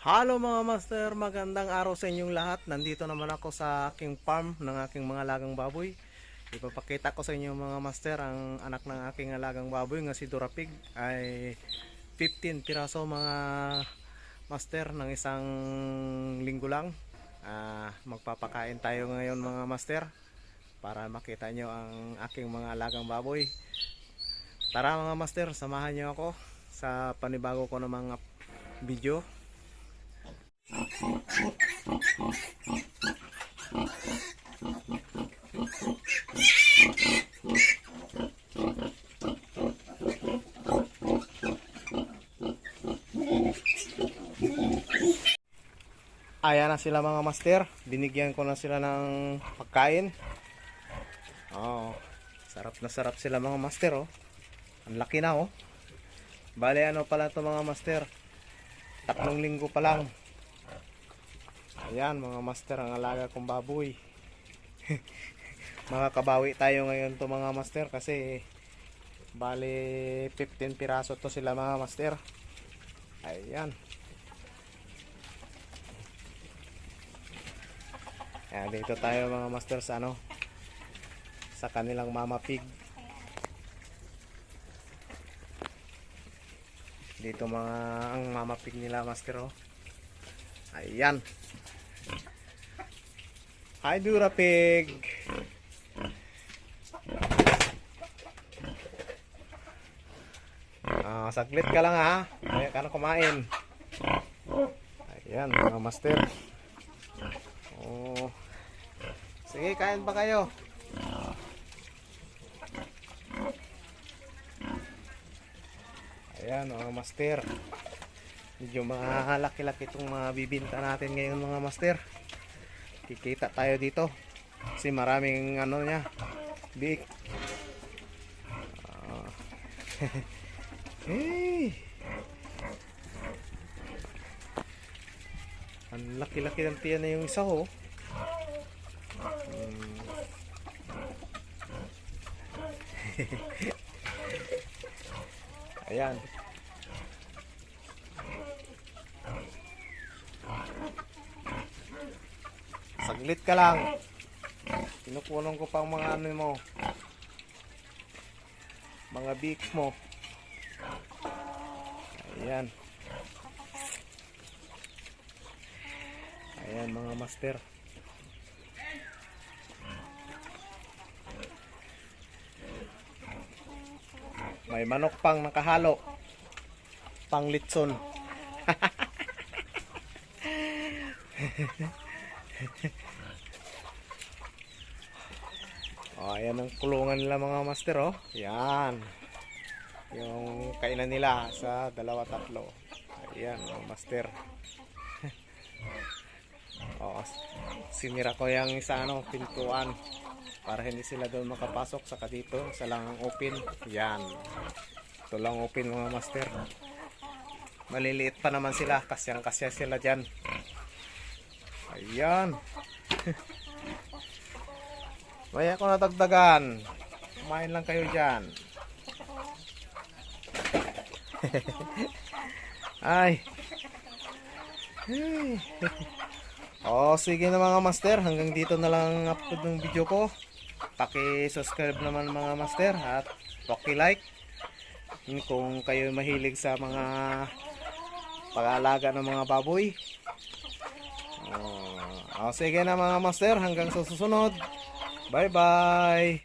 Hello mga master, magandang araw sa inyong lahat. Nandito naman ako sa aking farm ng aking mga alagang baboy. Ipapakita ko sa inyo mga master ang anak ng aking alagang baboy nga si Durapig ay 15 piraso mga master ng isang linggo lang. Ah, magpapakain tayo ngayon mga master para makita nyo ang aking mga alagang baboy. Tara mga master, samahan nyo ako sa panibago ko ng mga video. Ayan na sila mga master. Binigyan ko na sila ng pagkain. Oh, sarap na sarap sila mga master oh. Ang laki na oh. Bale ano pala to mga master. Tatlong linggo pa lang. Ayan mga master ang alaga kong baboy. Makakabawi tayo ngayon to mga master kasi bale 15 piraso to sila mga master. Ayan. Ayan, dito tayo mga master sa ano sa kanilang mama pig. Dito mga ang mama pig nila master oh. Ayan. Hi Dura Pig. Ah, saglit ka lang ha. Kaya ka na kumain. Ayan mga master. Oh. Sige, kain pa kayo. Ayan mga master. Medyo malaki-laki itong mga bibinta natin ngayon mga master. Kikita tayo dito. Kasi maraming ano niya. Big. Ah. hey. Ang laki-laki ng tiyan na yung isa oh. Hmm. Ayan. Saglit ka lang. Kinukulong ko pang mga ano mo. Mga beak mo. Ayan. Ayan mga master. May manok pang nakahalo. Pang litson. oh, ayan ang kulungan nila mga master oh. Yan. Yung kainan nila sa dalawa tatlo. Ayan mga master. oh, sinira ko yung isa ano, pintuan para hindi sila doon makapasok saka dito sa lang ang open yan ito lang open mga master maliliit pa naman sila kasyang kasya sila dyan ayan maya ko natagdagan kumain lang kayo dyan ay. Oh, sige na mga master, hanggang dito na lang ang upload ng video ko. Paki-subscribe naman mga master at paki-like. Kung kayo mahilig sa mga pag-aalaga ng mga baboy. Oh, oh, sige na mga master, hanggang sa susunod. Bye-bye.